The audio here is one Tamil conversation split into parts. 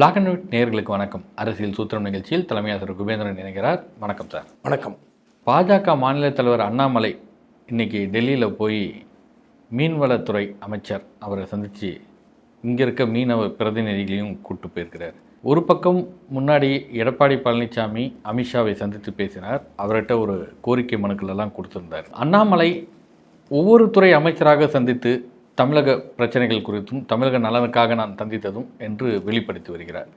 பிளாக் அண்ட் ஒயிட் நேயர்களுக்கு வணக்கம். அரசியல் சூத்திரம் நிகழ்ச்சியில் தலைமை ஆசிரியர் குபேந்திரன் இணைகிறார். வணக்கம் சார். வணக்கம். பாஜக மாநில தலைவர் அண்ணாமலை இன்னைக்கு டெல்லியில் போய் மீன்வளத்துறை அமைச்சர் அவரை சந்தித்து இங்கே இருக்க மீனவ பிரதிநிதிகளையும் கூட்டு போயிருக்கிறார். ஒரு பக்கம் முன்னாடி எடப்பாடி பழனிசாமி அமித்ஷாவை சந்தித்து பேசினார். அவர்கிட்ட ஒரு கோரிக்கை மனுக்கள் எல்லாம் கொடுத்திருந்தார். அண்ணாமலை ஒவ்வொரு துறை அமைச்சராக சந்தித்து தமிழக பிரச்சனைகள் குறித்தும் தமிழக நலனுக்காக நான் சந்தித்ததும் என்று வெளிப்படுத்தி வருகிறார்.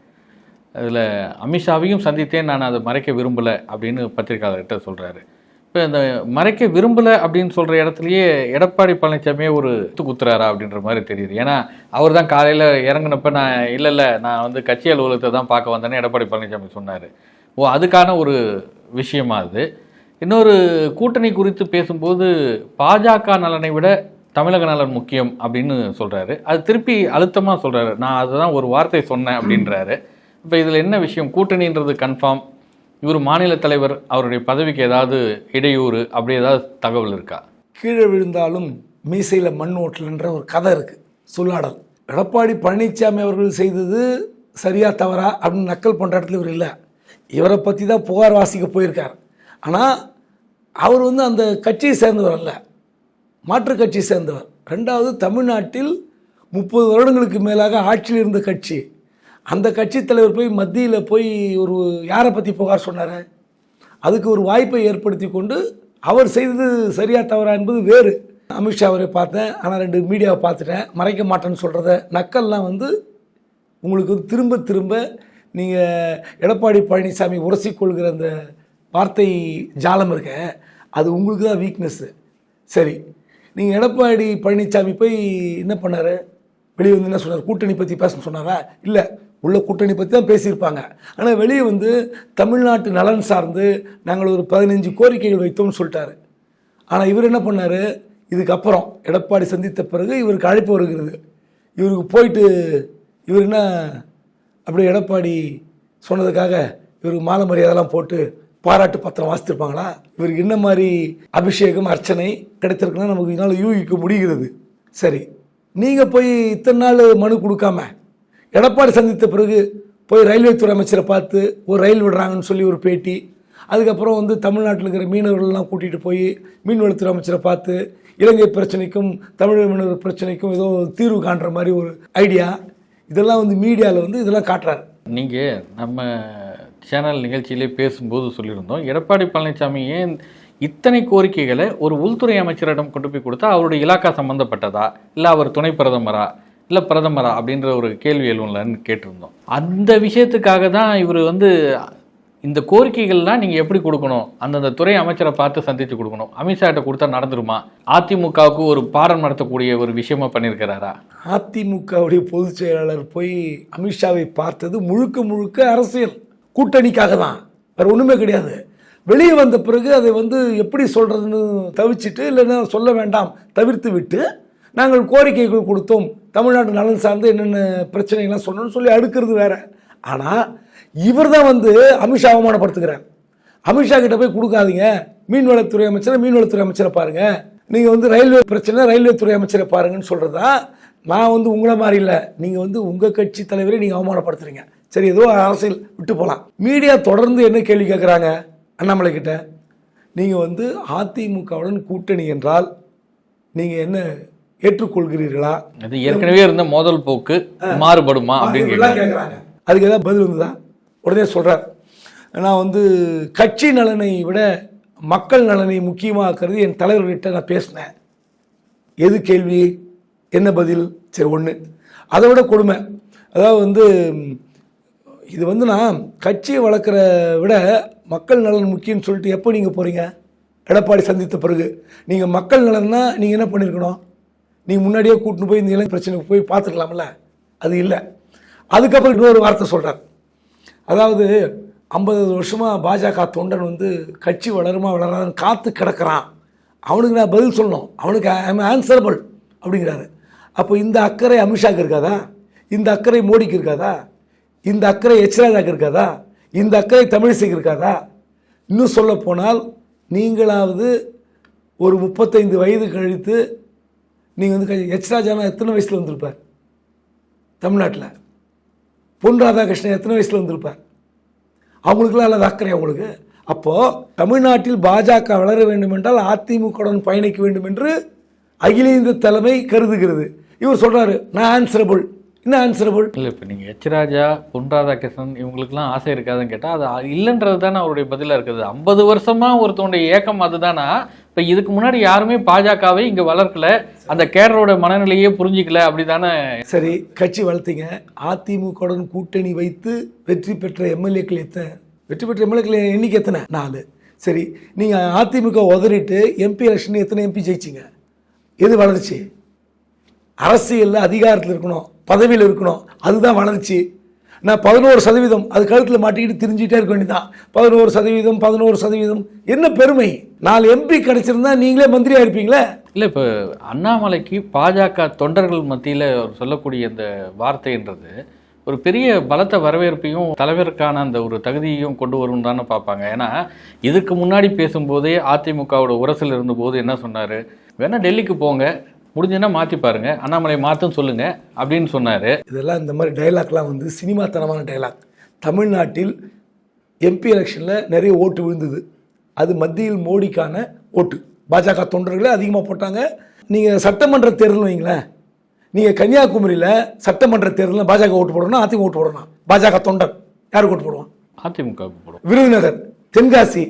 அதில் அமித்ஷாவையும் சந்தித்தேன் நான் அதை மறைக்க விரும்பலை அப்படின்னு பத்திரிகையாளர்கிட்ட சொல்கிறாரு இப்போ இந்த மறைக்க விரும்பலை அப்படின்னு சொல்கிற இடத்துலையே எடப்பாடி பழனிசாமியே ஒரு குத்து குத்துறாரா அப்படின்ற மாதிரி தெரியுது. ஏன்னா அவர் தான் காலையில் இறங்கினப்ப நான் இல்லை இல்லை நான் வந்து கட்சி அலுவலகத்தை தான் பார்க்க வந்தேன்னு எடப்பாடி பழனிசாமி சொன்னார். ஓ அதுக்கான ஒரு விஷயமா அது. இன்னொரு கூட்டணி குறித்து பேசும்போது பாஜக நலனை விட தமிழக நலன் முக்கியம் அப்படின்னு சொல்கிறாரு அது திருப்பி அழுத்தமாக சொல்கிறாரு நான் அதுதான் ஒரு வார்த்தை சொன்னேன் அப்படின்றாரு. இப்போ இதில் என்ன விஷயம்? கூட்டணின்றது கன்ஃபார்ம் இவர் மாநில தலைவர் அவருடைய பதவிக்கு ஏதாவது இடையூறு அப்படி ஏதாவது தகவல் இருக்கா? கீழே விழுந்தாலும் மீசையில் மண் ஓட்டலுன்ற ஒரு கதை இருக்குது சொல்லாடல் எடப்பாடி பழனிசாமி அவர்கள் செய்தது சரியா தவறா அப்படின்னு நக்கல் பண்ணுற இடத்துல இவர் இல்லை. இவரை பற்றி தான் புகார் வாசிக்க போயிருக்கார். ஆனால் அவர் வந்து அந்த கட்சியை சேர்ந்தவர் அல்ல. மாற்றுக் கட்சியை சேர்ந்தவர். ரெண்டாவது தமிழ்நாட்டில் முப்பது வருடங்களுக்கு மேலாக ஆட்சியில் இருந்த கட்சி. அந்த கட்சி தலைவர் போய் மத்தியில் போய் ஒரு யாரை பற்றி புகார் சொன்னார்? அதுக்கு ஒரு வாய்ப்பை ஏற்படுத்தி கொண்டு அவர் செய்தது சரியா தவறா என்பது வேறு. அமித்ஷா அவரை பார்த்தேன். ஆனால் ரெண்டு மீடியாவை பார்த்துட்டேன். மறைக்க மாட்டேன்னு சொல்கிறத நக்கல்லாம் வந்து உங்களுக்கு வந்து திரும்ப திரும்ப நீங்கள் எடப்பாடி பழனிசாமி உரசிக்கொள்கிற அந்த வார்த்தை ஜாலம் இருக்க அது உங்களுக்கு தான் வீக்னஸ்ஸு சரி நீங்கள் எடப்பாடி பழனிசாமி போய் என்ன பண்ணார்? வெளியே வந்து என்ன சொன்னார்? கூட்டணி பற்றி பேசணும் சொன்னாரா? இல்லை உள்ள கூட்டணி பற்றி தான் பேசியிருப்பாங்க. ஆனால் வெளியே வந்து தமிழ்நாட்டு நலன் சார்ந்து நாங்கள் ஒரு பதினஞ்சு கோரிக்கைகள் வைத்தோம்னு சொல்லிட்டாரு. ஆனால் இவர் என்ன பண்ணார்? இதுக்கப்புறம் எடப்பாடி சந்தித்த பிறகு இவருக்கு அழைப்பு வருகிறது. இவருக்கு போயிட்டு இவர் என்ன அப்படியே எடப்பாடி சொன்னதுக்காக இவருக்கு மாலை மரியாதைலாம் போட்டு பாராட்டு பத்திரம் வாசித்திருப்பாங்களா? இவருக்கு என்ன மாதிரி அபிஷேகம் அர்ச்சனை கிடைத்திருக்குன்னா நமக்கு இதனால் யூகிக்க முடிகிறது. சரி நீங்கள் போய் இத்தனை நாள் மனு கொடுக்காம எடப்பாடி சந்தித்த பிறகு போய் ரயில்வே துறை அமைச்சரை பார்த்து ஒரு ரயில் விடுறாங்கன்னு சொல்லி ஒரு பேட்டி அதுக்கப்புறம் வந்து தமிழ்நாட்டில் இருக்கிற மீனவர்கள்லாம் கூட்டிகிட்டு போய் மீன்வளத்துறை அமைச்சரை பார்த்து இலங்கை பிரச்சனைக்கும் தமிழக மீனவர் பிரச்சனைக்கும் ஏதோ தீர்வு காண்ற மாதிரி ஒரு ஐடியா இதெல்லாம் வந்து மீடியாவில் வந்து இதெல்லாம் காட்டுறாரு. நீங்கள் நம்ம சேனல் நிகழ்ச்சியிலே பேசும்போது சொல்லியிருந்தோம் எடப்பாடி பழனிசாமி ஏன் இத்தனை கோரிக்கைகளை ஒரு உள்துறை அமைச்சரிடம் கொண்டு போய் கொடுத்தா அவருடைய இலாக்கா சம்பந்தப்பட்டதா? இல்லை அவர் துணை பிரதமரா? இல்லை பிரதமரா அப்படின்ற ஒரு கேள்வி எழுவலன்னு கேட்டிருந்தோம். அந்த விஷயத்துக்காக தான் இவர் வந்து இந்த கோரிக்கைகள்லாம் நீங்கள் எப்படி கொடுக்கணும்? அந்தந்த துறை அமைச்சரை பார்த்து சந்தித்து கொடுக்கணும். அமித்ஷாட்ட கொடுத்தா நடந்துருமா? அதிமுகவுக்கு ஒரு பாடம் நடத்தக்கூடிய ஒரு விஷயமா பண்ணியிருக்கிறாரா? அதிமுகவுடைய பொதுச் செயலாளர் போய் அமித்ஷாவை பார்த்தது முழுக்க முழுக்க அரசியல். கூட்டணிக்காக தான் வேறு ஒன்றுமே கிடையாது. வெளியே வந்த பிறகு அதை வந்து எப்படி சொல்கிறதுன்னு தவிச்சிட்டு இல்லைன்னா சொல்ல வேண்டாம் தவிர்த்து விட்டு நாங்கள் கோரிக்கைகள் கொடுத்தோம் தமிழ்நாட்டு நலன் சார்ந்து என்னென்ன பிரச்சனைகள்லாம் சொன்னோம்னு சொல்லி அடுக்கிறது வேற. ஆனால் இவர் தான் வந்து அமித்ஷா அவமானப்படுத்துகிறார். அமித்ஷா கிட்ட போய் கொடுக்காதீங்க. மீன்வளத்துறை அமைச்சரை மீன்வளத்துறை அமைச்சரை பாருங்கள் நீங்கள் வந்து ரயில்வே பிரச்சனை ரயில்வே துறை அமைச்சரை பாருங்கன்னு சொல்கிறதா நான் வந்து உங்களை மாதிரி இல்லை. நீங்கள் வந்து உங்கள் கட்சி தலைவரை நீங்கள் அவமானப்படுத்துறீங்க. சரி ஏதோ அரசியல் விட்டு போகலாம் மீடியா தொடர்ந்து என்ன கேள்வி கேட்குறாங்க? அண்ணாமலை கிட்ட நீங்கள் வந்து அதிமுகவுடன் கூட்டணி என்றால் நீங்கள் என்ன ஏற்றுக்கொள்கிறீர்களா? அது ஏற்கனவே இருந்த மோதல் போக்கு மாறுபடுமா அப்படின்னு கேட்குறாங்க. அதுக்கு ஏதாவது பதில் வந்ததா? உடனே சொல்கிறார் நான் வந்து கட்சி நலனை விட மக்கள் நலனை முக்கியமாக கருதி என் தலைவர்கிட்ட நான் பேசினேன். எது கேள்வி? என்ன பதில்? சரி ஒன்று அதை விட கொடுமை. அதாவது வந்து இது வந்து நான் கட்சியை வளர்க்குற விட மக்கள் நலன் முக்கியம்னு சொல்லிட்டு எப்போ நீங்கள் போகிறீங்க எடப்பாடி சந்தித்த பிறகு. நீங்கள் மக்கள் நலன்னா நீங்கள் என்ன பண்ணியிருக்கணும் நீங்கள் முன்னாடியே கூட்டின்னு போய் இந்த இளம் பிரச்சனைக்கு போய் பார்த்துக்கலாம்ல? அது இல்லை. அதுக்கப்புறம் இன்னொரு வார்த்தை சொல்கிறார் அதாவது ஐம்பது வருஷமாக பாஜக தொண்டன் வந்து கட்சி வளருமா வளராதுன்னு காத்து கிடக்கிறான். அவனுக்கு நான் பதில் சொல்லணும். அவனுக்கு ஐம் ஆன்சரபிள் அப்படிங்கிறாரு. அப்போ இந்த அக்கறை அமித்ஷாக்கு இருக்காதா? இந்த அக்கறை மோடிக்கு இருக்காதா? இந்த அக்கறை எச்ராஜாக்கு இருக்காதா? இந்த அக்கறை தமிழிசைக்கு இருக்காதா? இன்னும் சொல்ல போனால் நீங்களாவது ஒரு முப்பத்தைந்து வயது கழித்து நீங்கள் வந்து எச்ராஜானா எத்தனை வயசில் வந்திருப்பார்? தமிழ்நாட்டில். பொன் ராதாகிருஷ்ணன் எத்தனை வயசில் வந்திருப்பார்? அவங்களுக்குலாம் அல்லது அக்கறை அவங்களுக்கு. அப்போது தமிழ்நாட்டில் பாஜக வளர வேண்டும் என்றால் அதிமுகவுடன் பயணிக்க வேண்டும் என்று அகில இந்திய தலைமை கருதுகிறது. இவர் சொல்கிறாரு நான் ஆன்சரபிள் என்ன ஆன்சரபிள் இல்லை இப்போ நீங்கள் எச் ராஜா பொன் ராதாகிருஷ்ணன் இவங்களுக்குலாம் ஆசை இருக்காதுன்னு கேட்டால் அது இல்லைன்றது தானே அவருடைய பதிலாக இருக்குது. ஐம்பது வருஷமாக ஒருத்தவனுடைய ஏக்கம் அதுதானா? இப்போ இதுக்கு முன்னாடி யாருமே பாஜகவை இங்கே வளர்க்கல. அந்த கேடரோட மனநிலையே புரிஞ்சிக்கல அப்படி தானே சரி கட்சி வளர்த்தீங்க. அதிமுகவுடன் கூட்டணி வைத்து வெற்றி பெற்ற எம்எல்ஏக்கள் எத்தனை? வெற்றி பெற்ற எம்எல்ஏக்கள் எண்ணிக்கை எத்தனை? நாலு. சரி நீங்கள் அதிமுக உதறிட்டு எம்பி எலெக்ஷன் எத்தனை எம்பி ஜெயிச்சிங்க? எது வளர்ச்சி? அரசியலில் அதிகாரத்தில் இருக்கணும். பதவியில் இருக்கணும். அதுதான் வளர்ச்சி. நான் பதினோரு சதவீதம் அது கழுத்தில் மாட்டிக்கிட்டு திரிஞ்சிட்டே இருக்க வேண்டியதான் பதினோரு சதவீதம் பதினோரு சதவீதம். என்ன பெருமை? நாலு எம்பி கிடைச்சிருந்தா நீங்களே மந்திரியாக இருப்பீங்களே? இல்லை இப்போ அண்ணாமலைக்கு பாஜக தொண்டர்கள் மத்தியில் அவர் சொல்லக்கூடிய அந்த வார்த்தைன்றது ஒரு பெரிய பலத்த வரவேற்பையும் தலைவருக்கான அந்த ஒரு தகுதியையும் கொண்டு வரும் தானே பார்ப்பாங்க. ஏன்னா இதுக்கு முன்னாடி பேசும்போதே அதிமுகவோட உரசில் இருந்தபோது என்ன சொன்னார்? வேணால் டெல்லிக்கு போங்க. முடிஞ்சுன்னா மாற்றி பாருங்க. அண்ணாமலை மாற்றுன்னு சொல்லுங்க அப்படின்னு சொன்னார். இதெல்லாம் இந்த மாதிரி டைலாக்லாம் வந்து சினிமாத்தனமான டைலாக் தமிழ்நாட்டில் எம்பி எலெக்ஷனில் நிறைய ஓட்டு விழுந்தது. அது மத்தியில் மோடிக்கான ஓட்டு. பாஜக தொண்டர்களே அதிகமாக போட்டாங்க. நீங்கள் சட்டமன்ற தேர்தல் வைங்களேன். நீங்கள் கன்னியாகுமரியில் சட்டமன்ற தேர்தலில் பாஜக ஓட்டு போடணும் அதிமுக ஓட்டு போடணும். பாஜக தொண்டன் யாருக்கு ஓட்டு போடுவான்? போடும் விருதுநகர் தென்காசி.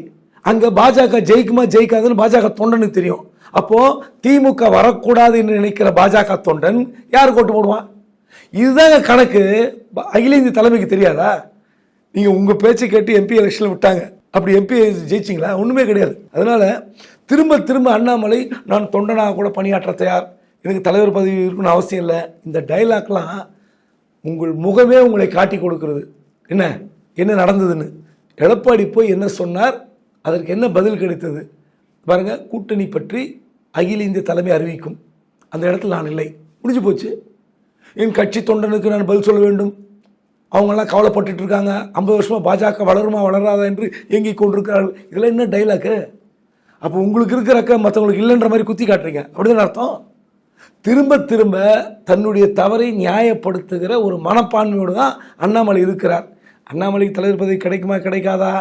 அங்கே பாஜக ஜெயிக்குமா ஜெயிக்காதுன்னு பாஜக தொண்டனுக்கு தெரியும். அப்போ திமுக வரக்கூடாது என்று நினைக்கிற பாஜக தொண்டன் யார் கோட்டு போடுவான் இதுதாங்க கணக்கு. அகில இந்திய தலைமைக்கு தெரியாதா? நீங்கள் உங்கள் பேச்சை கேட்டு எம்பி எலெக்ஷனில் விட்டாங்க. அப்படி எம்பி ஜெயிச்சிங்களா? ஒன்றுமே கிடையாது. அதனால் திரும்ப திரும்ப அண்ணாமலை நான் தொண்டனாக கூட பணியாற்ற தயார். எனக்கு தலைவர் பதவி இருக்கணும்னு அவசியம் இல்லை. இந்த டைலாக்லாம் உங்கள் முகமே உங்களை காட்டி கொடுக்கறது. என்ன? என்ன நடந்ததுன்னு. எடப்பாடி போய் என்ன சொன்னார்? அதற்கு என்ன பதில் கிடைத்தது? பாருங்கள் கூட்டணி பற்றி அகில இந்திய தலைமை அறிவிக்கும். அந்த இடத்துல நான் இல்லை. முடிஞ்சு போச்சு. என் கட்சி தொண்டனுக்கு நான் பதில் சொல்ல வேண்டும். அவங்கெல்லாம் கவலைப்பட்டுட்டு இருக்காங்க. ஐம்பது வருஷமா பாஜக வளருமா வளராதா என்று இயங்கிக் கொண்டிருக்கிறார்கள். இதெல்லாம் என்ன டைலாக்கு அப்போ உங்களுக்கு இருக்கிற அக்கா மற்றவங்களுக்கு இல்லைன்ற மாதிரி குத்தி காட்டுறீங்க. அப்படிதான் அர்த்தம். திரும்ப திரும்ப தன்னுடைய தவறை நியாயப்படுத்துகிற ஒரு மனப்பான்மையோடு தான் அண்ணாமலை இருக்கிறார். அண்ணாமலைக்கு தலைவர் பதவி கிடைக்குமா கிடைக்காதா?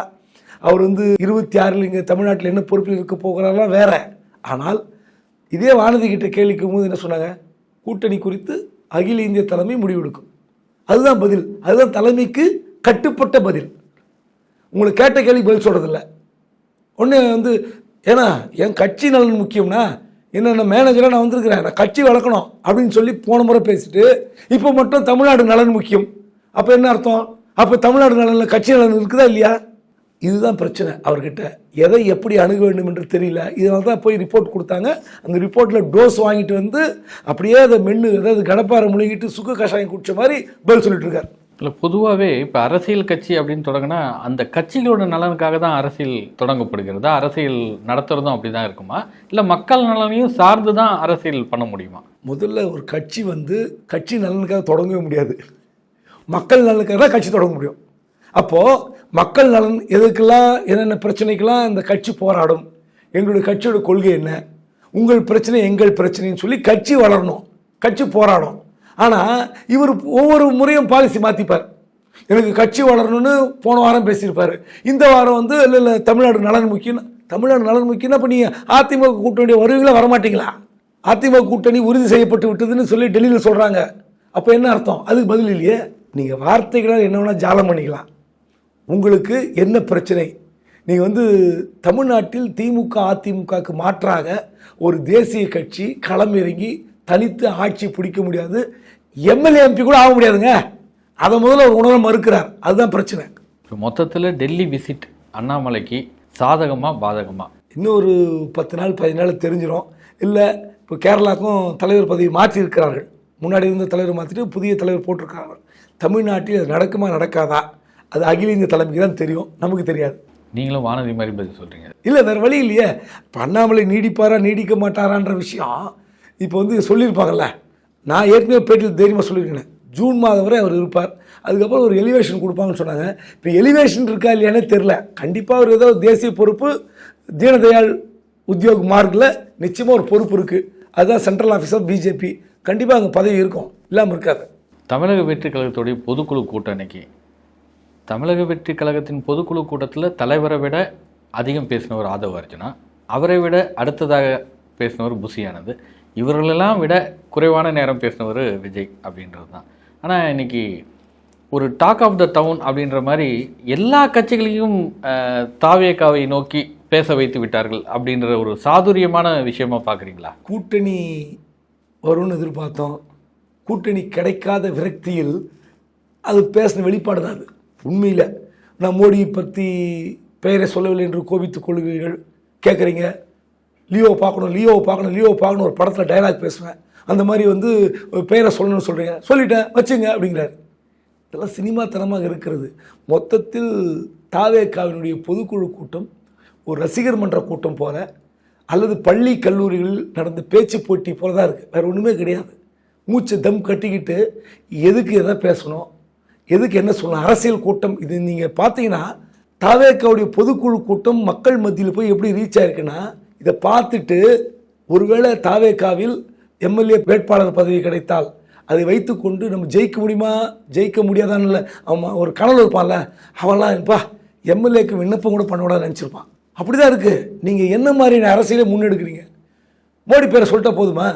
அவர் வந்து இருபத்தி ஆறில் இங்கே தமிழ்நாட்டில் என்ன பொறுப்பில் இருக்க போகிறாரெல்லாம் வேற. ஆனால் இதே வானதி கிட்ட கேள்விக்கும் போது என்ன சொன்னாங்க? கூட்டணி குறித்து அகில இந்திய தலைமை முடிவெடுக்கும். அதுதான் பதில். அதுதான் தலைமைக்கு கட்டுப்பட்ட பதில். உங்களுக்கு கேட்ட கேள்வி பதில் சொல்கிறதில்ல ஒன்று வந்து ஏன்னா என் கட்சி நலன் முக்கியம்னா என்னென்ன மேனேஜராக நான் வந்திருக்கிறேன் நான் கட்சி வளர்க்கணும் அப்படின்னு சொல்லி போன முறை பேசிட்டு இப்போ மட்டும் தமிழ்நாடு நலன் முக்கியம். அப்போ என்ன அர்த்தம்? அப்போ தமிழ்நாடு நலனில் கட்சி நலன் இருக்குதா இல்லையா? இதுதான் பிரச்சனை. அவர்கிட்ட எதை எப்படி அணுக வேண்டும் என்று தெரியல. இதனால தான் போய் ரிப்போர்ட் கொடுத்தாங்க. அந்த ரிப்போர்ட்டில் டோஸ் வாங்கிட்டு வந்து அப்படியே அதை மென்று அதாவது கடப்பாரை முழுங்கிட்டு சுக்கு கஷாயம் குடிச்ச மாதிரி பதில் சொல்லிட்டு இருக்கார். இல்லை பொதுவாகவே இப்போ அரசியல் கட்சி அப்படின்னு தொடங்கினா அந்த கட்சிகளோட நலனுக்காக தான் அரசியல் தொடங்கப்படுகிறதா. அரசியல் நடத்துறதும் அப்படி தான் இருக்குமா? இல்லை மக்கள் நலனையும் சார்ந்து தான் அரசியல் பண்ண முடியுமா? முதல்ல ஒரு கட்சி வந்து கட்சி நலனுக்காக தொடங்கவே முடியாது. மக்கள் நலனுக்காக தான் கட்சி தொடங்க முடியும். அப்போது மக்கள் நலன் எதுக்கெல்லாம் என்னென்ன பிரச்சனைக்கெல்லாம் இந்த கட்சி போராடும்? எங்களுடைய கட்சியோட கொள்கை என்ன? உங்கள் பிரச்சனை எங்கள் பிரச்சனைன்னு சொல்லி கட்சி வளரணும். கட்சி போராடும். ஆனால் இவர் ஒவ்வொரு முறையும் பாலிசி மாற்றிப்பார் எனக்கு கட்சி வளரணும்னு போன வாரம் பேசியிருப்பார். இந்த வாரம் வந்து இல்லை இல்லை தமிழ்நாடு நலன் முக்கியம். தமிழ்நாடு நலன் முக்கியம்னா இப்போ நீங்கள் அதிமுக கூட்டணி வருவீங்களா வரமாட்டீங்களா? அதிமுக கூட்டணி உறுதி செய்யப்பட்டு விட்டதுன்னு சொல்லி டெல்லியில் சொல்கிறாங்க அப்போ என்ன அர்த்தம்? அதுக்கு பதில் இல்லையே. நீங்கள் வார்த்தைகளால் என்ன வேணால் ஜாலம் பண்ணிக்கலாம். உங்களுக்கு என்ன பிரச்சனை? நீங்கள் வந்து தமிழ்நாட்டில் திமுக அதிமுகவுக்கு மாற்றாக ஒரு தேசிய கட்சி களம் இறங்கி தனித்து ஆட்சி பிடிக்க முடியாது. எம்எல்ஏ எம்பி கூட ஆக முடியாதுங்க. அதை முதல்ல அவர் உணர மறுக்கிறார். அதுதான் பிரச்சனை. இப்போ மொத்தத்தில் டெல்லி விசிட் அண்ணாமலைக்கு சாதகமா பாதகமா? இன்னும் ஒரு பத்து நாள் பதினஞ்சு நாள் தெரிஞ்சிடும் இல்லை இப்போ கேரளாக்கும் தலைவர் பதவி மாற்றி இருக்கிறார்கள் முன்னாடி இருந்த தலைவர் மாற்றிட்டு புதிய தலைவர் போட்டிருக்கிறார்கள். தமிழ்நாட்டில் அது நடக்குமா நடக்காதா? அது அகில இந்திய தலைமைக்கு தான் தெரியும். நமக்கு தெரியாது. நீங்களும் வானதி மாதிரி பதில் சொல்கிறீங்க இல்லை வேறு வழி இல்லையே. இப்போ அண்ணாமலை நீடிப்பாரா நீடிக்க மாட்டாரான்ற விஷயம் இப்போ வந்து சொல்லியிருப்பாங்கல்ல. நான் ஏற்கனவே பேட்டியில் தைரியமாக சொல்லியிருக்கேன். ஜூன் மாதம் வரை அவர் இருப்பார். அதுக்கப்புறம் ஒரு எலிவேஷன் கொடுப்பாங்கன்னு சொன்னாங்க. இப்போ எலிவேஷன் இருக்கா இல்லையானே தெரில கண்டிப்பாக அவர் ஏதோ தேசிய பொறுப்பு தீனதயாள் உத்தியோக் மார்க்கில் நிச்சயமாக ஒரு பொறுப்பு இருக்குது அதுதான் சென்ட்ரல் ஆஃபீஸ் ஆஃப் பிஜேபி கண்டிப்பாக அங்கே பதவி இருக்கும். இல்லாமல் இருக்காது. தமிழக வெற்றி கழகத்துடைய பொதுக்குழு கூட்டம் இன்னைக்கு தமிழக வெற்றி கழகத்தின் பொதுக்குழு கூட்டத்தில் தலைவரை விட அதிகம் பேசினவர் ஆதவ அர்ஜுனா அவரை விட அடுத்ததாக பேசினவர் புசியானது இவர்களெல்லாம் விட குறைவான நேரம் பேசினவர் விஜய் அப்படின்றது தான் ஆனால் இன்னைக்கு ஒரு டாக் ஆஃப் த டவுன் அப்படின்ற மாதிரி எல்லா கட்சிகளையும் அஹ், நோக்கி பேச வைத்து விட்டார்கள் அப்படின்ற ஒரு சாதுரியமான விஷயமா பார்க்குறீங்களா கூட்டணி வரும்னு எதிர்பார்த்தோம். கூட்டணி கிடைக்காத விரக்தியில் அது பேசின வெளிப்பாடு தான் அது. உண்மையில் நான் மோடியை பற்றி பெயரை சொல்லவில்லை என்று கோபித்துக் கொள்கிறீர்கள்? கேட்குறீங்க லியோவை பார்க்கணும் லியோவை பார்க்கணும் லியோவை பார்க்கணும் ஒரு படத்தில் டைலாக் பேசுவேன். அந்த மாதிரி வந்து பெயரை சொல்லணும்னு சொல்கிறீங்க சொல்லிட்டேன் வச்சுங்க அப்படிங்கிறார். இதெல்லாம் சினிமாத்தனமாக இருக்கிறது. மொத்தத்தில் தாவேக்காவினுடைய பொதுக்குழு கூட்டம் ஒரு ரசிகர் மன்ற கூட்டம் போல அல்லது பள்ளி கல்லூரிகளில் நடந்த பேச்சு போட்டி போல தான் இருக்குது வேறு ஒன்றுமே கிடையாது. மூச்சை தம் கட்டிக்கிட்டு எதுக்கு எதை பேசணும்? எதுக்கு என்ன சொல்லணும் அரசியல் கூட்டம் இது நீங்கள் பார்த்தீங்கன்னா தாவேக்காவுடைய பொதுக்குழு கூட்டம் மக்கள் மத்தியில் போய் எப்படி ரீச் ஆயிருக்குன்னா இதை பார்த்துட்டு ஒருவேளை தாவேக்காவில் எம்எல்ஏ வேட்பாளர் பதவி கிடைத்தால் அதை வைத்துக்கொண்டு நம்ம ஜெயிக்க முடியுமா? ஜெயிக்க முடியாதான்னு இல்லை. அவன் ஒரு கனவு இருப்பான்ல அவன்லாம் இருப்பா எம்எல்ஏக்கு விண்ணப்பம் கூட பண்ண நினச்சிருப்பான். அப்படி தான் இருக்குது நீங்கள் என்ன மாதிரியான அரசியலை முன்னெடுக்கிறீங்க? மோடி பேரை சொல்லிட்டா போதுமா?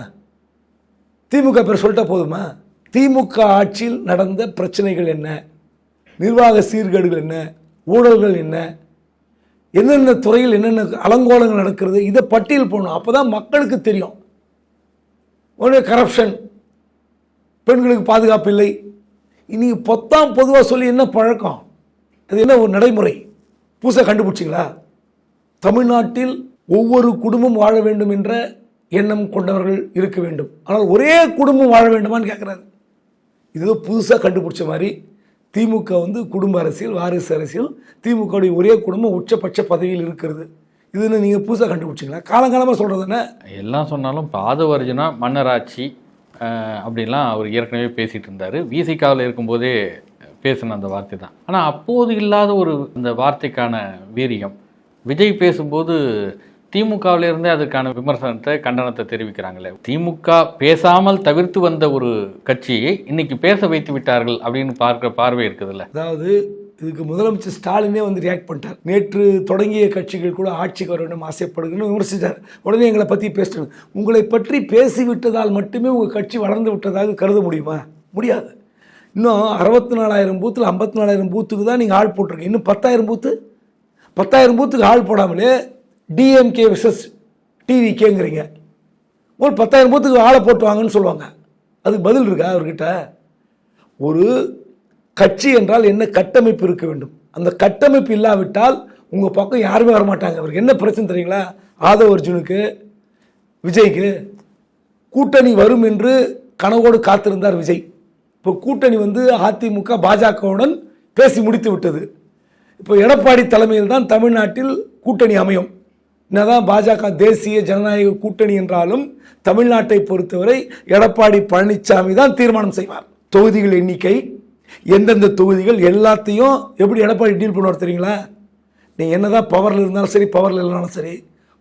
திமுக பேரை சொல்லிட்டா போதுமா? திமுக ஆட்சியில் நடந்த பிரச்சனைகள் என்ன? நிர்வாக சீர்கேடுகள் என்ன? ஊழல்கள் என்ன? என்னென்ன துறையில் என்னென்ன அலங்கோலங்கள் நடக்கிறது? இதை பட்டியல் போடணும். அப்போ தான் மக்களுக்கு தெரியும். ஒன்று கரப்ஷன் பெண்களுக்கு பாதுகாப்பு இல்லை. இனி பொத்தாம் பொதுவாக சொல்லி என்ன பழக்கம்? அது என்ன ஒரு நடைமுறை? புதுசாக கண்டுபிடிச்சிங்களா? தமிழ்நாட்டில் ஒவ்வொரு குடும்பம் வாழ வேண்டும் என்ற எண்ணம் கொண்டவர்கள் இருக்க வேண்டும். ஆனால் ஒரே குடும்பம் வாழ வேண்டுமான்னு கேட்குறாரு இது ஏதோ புதுசாக கண்டுபிடிச்ச மாதிரி திமுக வந்து குடும்ப அரசியல் வாரிசு அரசியல் திமுகவுடைய ஒரே குடும்பம் உச்சபட்ச பதவியில் இருக்கிறது. இதுன்னு நீங்கள் புதுசாக கண்டுபிடிச்சிங்களா? காலங்காலமாக சொல்கிறது என்ன? எல்லாம் சொன்னாலும் பாதவர்ஜனா மன்னராட்சி அப்படின்லாம் அப்படிலாம் அவர் ஏற்கனவே பேசிகிட்டு இருந்தார். விசிகாவில் இருக்கும்போதே பேசின அந்த வார்த்தை தான். ஆனால் அப்போது இல்லாத ஒரு இந்த வார்த்தைக்கான வீரியம். விஜய் பேசும்போது திமுகவிலிருந்தே அதுக்கான விமர்சனத்தை கண்டனத்தை தெரிவிக்கிறாங்களே. திமுக பேசாமல் தவிர்த்து வந்த ஒரு கட்சியை இன்னைக்கு பேச வைத்து விட்டார்கள் அப்படின்னு பார்க்குற பார்வை இருக்குதுல்ல. அதாவது இதுக்கு முதலமைச்சர் ஸ்டாலினே வந்து ரியாக்ட் பண்ணிட்டார். நேற்று தொடங்கிய கட்சிகள் கூட ஆட்சிக்கு வர வேண்டும் ஆசைப்படுதுன்னு விமர்சித்தார் உடனே எங்களை பற்றி பேசிட்டாங்க உங்களை பற்றி பேசிவிட்டதால் மட்டுமே உங்கள் கட்சி வளர்ந்து விட்டதாக கருத முடியுமா? முடியாது. இன்னும் அறுபத்தி நாலாயிரம் பூத்தில் ஐம்பத்தி நாலாயிரம் பூத்துக்கு தான் நீங்கள் ஆள் போட்டிருக்கீங்க. இன்னும் பத்தாயிரம் பூத்து பத்தாயிரம் பூத்துக்கு ஆள் போடாமலே டிஎம்கே விசஸ் டிவிகேங்கிறீங்க ஒரு பத்தாயிரம் பூத்துக்கு ஆளை போட்டு வாங்கன்னு சொல்லுவாங்க. அதுக்கு பதில் இருக்கா அவர்கிட்ட? ஒரு கட்சி என்றால் என்ன கட்டமைப்பு இருக்க வேண்டும்? அந்த கட்டமைப்பு இல்லாவிட்டால் உங்கள் பக்கம் யாருமே வரமாட்டாங்க. அவருக்கு என்ன பிரச்சனை தெரியுங்களா? ஆதவ அர்ஜுனுக்கு விஜய்க்கு. கூட்டணி வரும் என்று கனவோடு காத்திருந்தார் விஜய். இப்போ கூட்டணி வந்து அதிமுக பாஜகவுடன் பேசி முடித்து விட்டது. இப்போ எடப்பாடி தலைமையில் தான் தமிழ்நாட்டில் கூட்டணி அமையும். என்னதான் பாஜக தேசிய ஜனநாயக கூட்டணி என்றாலும் தமிழ்நாட்டை பொறுத்தவரை எடப்பாடி பழனிசாமி தான் தீர்மானம் செய்வார். தொகுதிகள் எண்ணிக்கை எந்தெந்த தொகுதிகள் எல்லாத்தையும் எப்படி எடப்பாடி டீல் பண்ணுவார் தெரியுங்களா? நீ என்னதான் பவரில் இருந்தாலும் சரி பவரில் இல்லைனாலும் சரி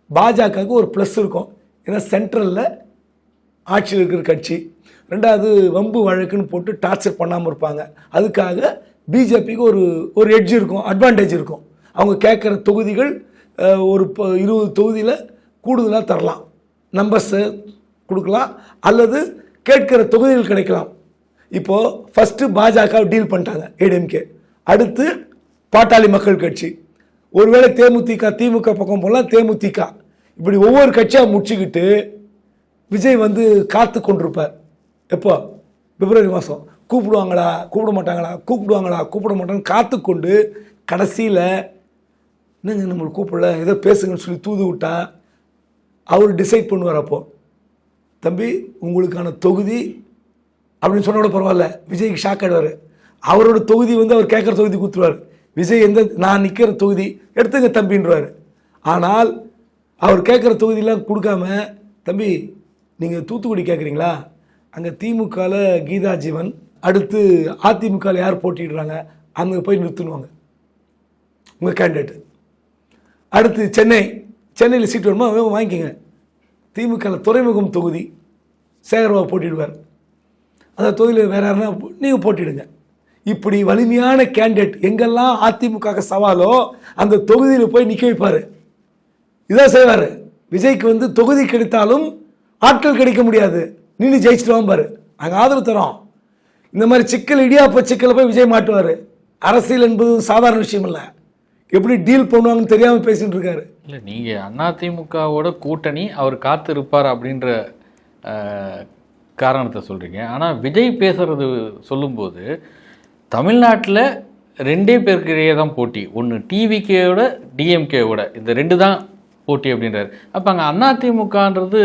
பாஜகவுக்கு ஒரு ப்ளஸ் இருக்கும். ஏன்னா சென்ட்ரலில் ஆட்சியில் இருக்கிற கட்சி. ரெண்டாவது வம்பு வழக்குன்னு போட்டு டார்ச்சர் பண்ணாமல் இருப்பாங்க. அதுக்காக பிஜேபிக்கு ஒரு ஒரு எட்ஜ் இருக்கும் அட்வான்டேஜ் இருக்கும். அவங்க கேட்குற தொகுதிகள் ஒரு இருபது தொகுதியில் கூடுதலாக தரலாம். நம்பர்ஸு கொடுக்கலாம். அல்லது கேட்கிற தொகுதிகள் கிடைக்கலாம். இப்போது ஃபஸ்ட்டு பாஜக டீல் பண்ணிட்டாங்க ஏடிஎம்கே அடுத்து பாட்டாளி மக்கள் கட்சி. ஒருவேளை தேமுதிக திமுக பக்கம் போகலாம் தேமுதிக. இப்படி ஒவ்வொரு கட்சியாக முடிச்சுக்கிட்டு விஜய் வந்து காத்து கொண்டிருப்பார். எப்போ? பிப்ரவரி மாதம் கூப்பிடுவாங்களா? கூப்பிட மாட்டாங்களா? கூப்பிடுவாங்களா? கூப்பிட மாட்டாங்கன்னு காத்துக்கொண்டு கடைசியில் என்னங்க நம்மளை கூப்பிடல? ஏதோ பேசுங்கன்னு சொல்லி தூது விட்டா அவர் டிசைட் பண்ணுவார் அப்போ. தம்பி உங்களுக்கான தொகுதி அப்படின்னு சொன்ன கூட பரவாயில்ல. விஜய்க்கு ஷாக் ஆயிடுவார். அவரோட தொகுதி வந்து அவர் கேட்குற தொகுதி கொடுத்துருவார் விஜய் எந்த நான் நிற்கிற தொகுதி எடுத்துங்க தம்பின்றவார் ஆனால் அவர் கேட்குற தொகுதியெலாம் கொடுக்காம தம்பி நீங்கள் தூத்துக்குடி கேட்குறீங்களா? அங்கே திமுகவில் கீதா ஜீவன் அடுத்து அதிமுகவில் யார் போட்டிடுறாங்க அங்கே போய் நிறுத்துனுவாங்க உங்கள் கேண்டிடேட்டு அடுத்து சென்னை. சென்னையில் சீட் வேணுமா? வேகம் வாங்கிக்கோங்க. திமுகவில் துறைமுகம் தொகுதி சேகர்பாபு போட்டிடுவார் அந்த தொகுதியில் வேற யாருன்னா நீங்கள் போட்டிடுங்க இப்படி வலிமையான கேண்டிடேட் எங்கெல்லாம் அதிமுக சவாலோ அந்த தொகுதியில் போய் நிற்க வைப்பார். இதான் செய்வார். விஜய்க்கு வந்து தொகுதி கிடைத்தாலும் ஆட்கள் கிடைக்க முடியாது. நின்று ஜெயிச்சுட்டு பாரு. நாங்கள் ஆதரவு தரோம். இந்த மாதிரி சிக்கல் இடியாப்ப சிக்கலை போய் விஜய் மாட்டுவார். அரசியல் என்பது சாதாரண விஷயம் இல்லை. எப்படி டீல் பண்ணுவாங்கன்னு தெரியாமல் பேசிட்டு இருக்காரு. இல்லை நீங்கள் அதிமுகவோட கூட்டணி அவர் காத்து இருப்பார் அப்படின்ற காரணத்தை சொல்கிறீங்க ஆனால் விஜய் பேசுறது சொல்லும்போது தமிழ்நாட்டில் ரெண்டே பேருக்கு இடையே தான் போட்டி. ஒன்று டிவிகேவோட டிஎம்கேவோட. இந்த ரெண்டு தான் போட்டி அப்படின்றாரு. அப்போ அங்கே அதிமுகன்றது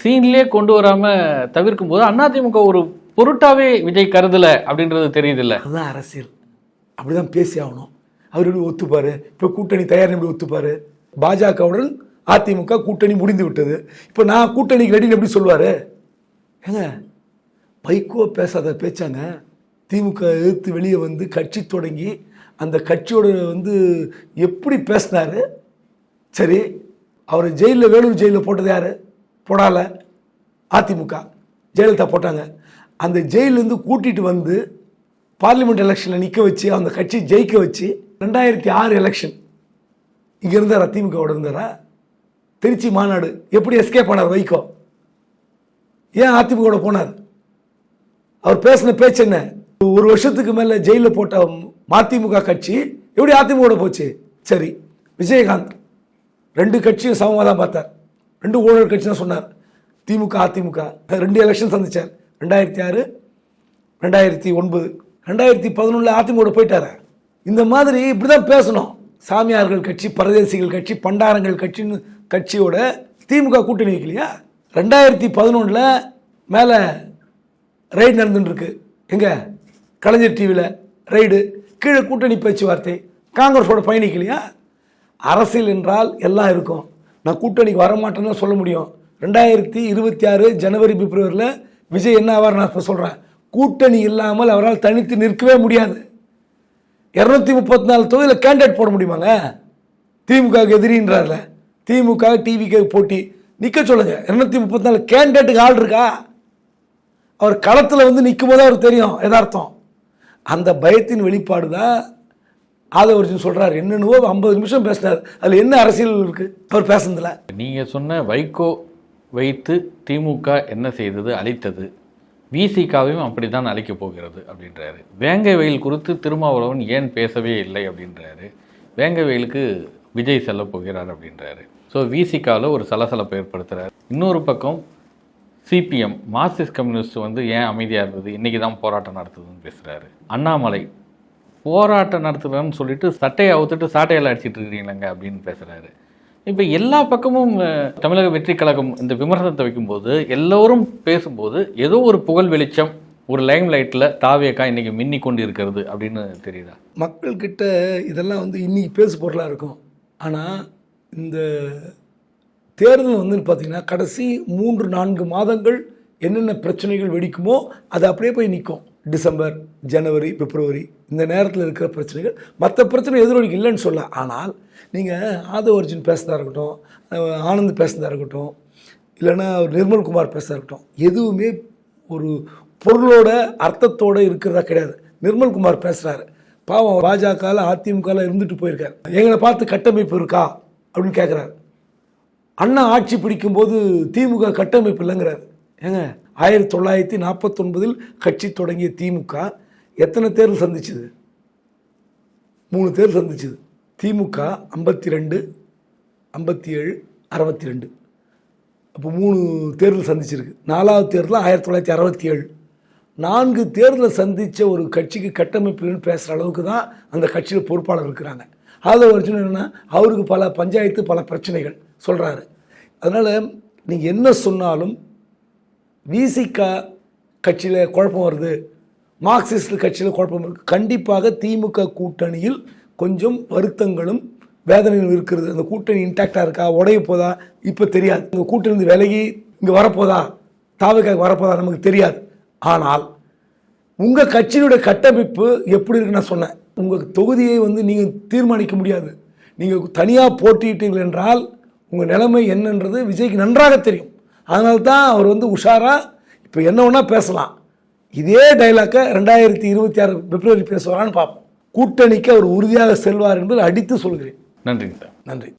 சீன்லேயே கொண்டு வராமல் தவிர்க்கும் போது அதிமுக ஒரு பொருட்டாவே விஜய் கருதலை அப்படின்றது தெரியுதுல்ல. அதுதான் அரசியல். அப்படிதான் பேசி ஆகணும். அவர் ஒத்துப்பார்? இப்போ கூட்டணி தயார் எப்படி ஒத்துப்பாரு? பாஜகவுடன் அதிமுக கூட்டணி முடிந்து விட்டது. இப்போ நான் கூட்டணிக்கு ரெடின்னு எப்படி சொல்லுவார்? ஏங்க வைகோ பேசாத பேச்சாங்க. திமுக எதிர்த்து வெளியே வந்து கட்சி தொடங்கி அந்த கட்சியோட வந்து எப்படி பேசினாரு? சரி அவர் ஜெயிலில் வேலூர் ஜெயிலில் போட்டது யார்? போடால அதிமுக. ஜெயலலிதா போட்டாங்க. அந்த ஜெயிலேருந்து கூட்டிகிட்டு வந்து பார்லிமெண்ட் எலெக்ஷனில் நிற்க வச்சு அந்த கட்சி ஜெயிக்க வச்சு ரெண்டாயிரத்தி ஆறு எலெக்ஷன் இங்கே இருந்தாரா திமுகவோட இருந்தாரா? திருச்சி மாநாடு எப்படி எஸ்கேப் ஆனார் வைகோ? ஏன் அதிமுகவோட போனார்? அவர் பேசின பேச்சு என்ன? ஒரு வருஷத்துக்கு மேலே ஜெயிலில் போட்ட மதிமுக கட்சி எப்படி அதிமுகவோட போச்சு? சரி விஜயகாந்த் ரெண்டு கட்சியும் சமமாக தான் பார்த்தார். ரெண்டு ஊழல் கட்சி தான் சொன்னார். திமுக அதிமுக ரெண்டு எலெக்ஷன் சந்திச்சார். ரெண்டாயிரத்தி ஆறு ரெண்டாயிரத்தி ஒன்பது. ரெண்டாயிரத்தி பதினொன்றில் அதிமுக போயிட்டார். இந்த மாதிரி இப்படி தான் பேசணும். சாமியார்கள் கட்சி பரதேசிகள் கட்சி பண்டாரங்கள் கட்சின்னு கட்சியோட திமுக கூட்டணி வைக்கலையா ரெண்டாயிரத்தி பதினொன்றில் மேலே ரைடு நடந்துட்டுருக்கு. எங்கே? கலைஞர் டிவியில் ரைடு கீழே கூட்டணி பேச்சுவார்த்தை காங்கிரஸோட பயணிக்கலையா அரசியல் என்றால் எல்லாம் இருக்கும். நான் கூட்டணிக்கு வரமாட்டேன்னு சொல்ல முடியும். ரெண்டாயிரத்தி இருபத்தி ஆறு ஜனவரி பிப்ரவரியில் விஜய் என்ன ஆவார் நான் இப்போ சொல்கிறேன் கூட்டணி இல்லாமல் அவரால் தனித்து நிற்கவே முடியாது. இரநூத்தி முப்பத்தி நாலு தொகுதியில் கேண்டிடேட் போட முடியுமாங்க? திமுகவுக்கு எதிரின்றார்ல. திமுக டிவிக்கு போட்டி. நிற்க சொல்லுங்க. இரநூத்தி முப்பத்தி நாலு கேண்டிடேட்டுக்கு ஆள் இருக்கா? அவர் களத்தில் வந்து நிற்கும் போது அவர் தெரியும் எதார்த்தம் அந்த பயத்தின் வெளிப்பாடு தான் ஆதவர்ஜன் சொல்கிறார் என்னென்னவோ ஐம்பது நிமிஷம் பேசினார். அதில் என்ன அரசியல் இருக்குது அவர் பேசுனதில்ல நீங்கள் சொன்ன வைகோ வைத்து திமுக என்ன செய்தது? அழித்தது. விசிகாவையும் அப்படி தான் அழிக்கப் போகிறது அப்படின்றாரு. வேங்கை வயல் குறித்து திருமாவளவன் ஏன் பேசவே இல்லை அப்படின்றாரு. வேங்கை வயலுக்கு விஜய் செல்ல போகிறார் அப்படின்றாரு. ஸோ விசிகாவில் ஒரு சலசலப்பை ஏற்படுத்துகிறார் இன்னொரு பக்கம் சிபிஎம் மார்க்சிஸ்ட் கம்யூனிஸ்ட் வந்து ஏன் அமைதியாக இருந்தது? இன்றைக்கி தான் போராட்டம் நடத்துதுன்னு பேசுகிறாரு அண்ணாமலை போராட்டம் நடத்துகிறேன்னு சொல்லிட்டு சட்டையை அவுத்துட்டு சாட்டையில் அடிச்சிட்டு இருக்கிறீங்களங்க அப்படின்னு பேசுகிறாரு இப்போ எல்லா பக்கமும் தமிழக வெற்றி கழகம் இந்த விமர்சனத்தை வைக்கும்போது எல்லோரும் பேசும்போது ஏதோ ஒரு புகழ் வெளிச்சம் ஒரு லைம் லைட்டில் தாவியக்கா இன்னைக்கு மின்னி கொண்டு இருக்கிறது அப்படின்னு தெரியுதா? மக்கள்கிட்ட இதெல்லாம் வந்து இன்னைக்கு பேசு பொருளாக இருக்கும். ஆனால் இந்த தேர்தல் வந்து பார்த்தீங்கன்னா கடைசி மூன்று நான்கு மாதங்கள் என்னென்ன பிரச்சனைகள் வெடிக்குமோ அது அப்படியே போய் நிற்கும் டிசம்பர் ஜனவரி பிப்ரவரி இந்த நேரத்தில் இருக்கிற பிரச்சனைகள் மற்ற பிரச்சனை எதிரொலிக்கு இல்லைன்னு சொல்ல. ஆனால் நீங்கள் ஆதவர்ஜுன் பேசுனதாக இருக்கட்டும் ஆனந்த் பேசுனதாக இருக்கட்டும் இல்லைன்னா நிர்மல்குமார் பேசுனதாக இருக்கட்டும் எதுவுமே ஒரு பொருளோட அர்த்தத்தோடு இருக்கிறதா கிடையாது. நிர்மல்குமார் பேசுகிறாரு பாவம் பாஜகவில் அதிமுகவில் இருந்துட்டு போயிருக்காரு. எங்களை பார்த்து கட்டமைப்பு இருக்கா? அப்படின்னு கேட்குறாரு அண்ணா ஆட்சி பிடிக்கும்போது திமுக கட்டமைப்பு இல்லைங்கிறார். ஏங்க ஆயிரத்தி தொள்ளாயிரத்தி நாற்பத்தொன்பதில் கட்சி தொடங்கிய திமுக எத்தனை தேர்தல் சந்திச்சுது? மூணு தேர்தல் சந்திச்சுது. திமுக ஐம்பத்தி ரெண்டு ஐம்பத்தி ஏழு அறுபத்தி ரெண்டு. அப்போ மூணு தேர்தல் சந்திச்சிருக்கு. நாலாவது தேர்தல் ஆயிரத்தி தொள்ளாயிரத்தி அறுபத்தி ஏழு. நான்கு தேர்தலை சந்தித்த ஒரு கட்சிக்கு கட்டமைப்புன்னு பேசுகிற அளவுக்கு தான் அந்த கட்சியில் பொறுப்பாளர் இருக்கிறாங்க. ஆதவ அர்ஜுன் என்னென்னா அவருக்கு பல பஞ்சாயத்து பல பிரச்சனைகள் சொல்கிறாரு அதனால் நீங்கள் என்ன சொன்னாலும் விசிகா கட்சியில் குழப்பம் வருது. மார்க்சிஸ்ட் கட்சியில் குழப்பம் இருக்குது கண்டிப்பாக திமுக கூட்டணியில் கொஞ்சம் வருத்தங்களும் வேதனைகளும் இருக்கிறது. அந்த கூட்டணி இன்டாக்டாக இருக்கா? உடைய போதா? இப்போ தெரியாது. இந்த கூட்டணி விலகி இங்கே வரப்போதா? தாவக்காக வரப்போதா? நமக்கு தெரியாது. ஆனால் உங்கள் கட்சியினுடைய கட்டமைப்பு எப்படி இருக்குன்னு நான் சொன்னேன். உங்கள் தொகுதியை வந்து நீங்கள் தீர்மானிக்க முடியாது. நீங்கள் தனியாக போட்டியிட்டீர்கள் என்றால் உங்கள் நிலைமை என்னன்றது விஜய்க்கு நன்றாக தெரியும். அதனால தான் அவர் வந்து உஷாராக இப்போ என்ன வேணால் பேசலாம். இதே டைலாக்கை ரெண்டாயிரத்தி இருபத்தி ஆறு பிப்ரவரி பேசுவாரான்னு பார்ப்போம். கூட்டணிக்கு அவர் உறுதியாக செல்வார் என்பது அடித்து சொல்கிறேன். நன்றிங்க சார். நன்றி.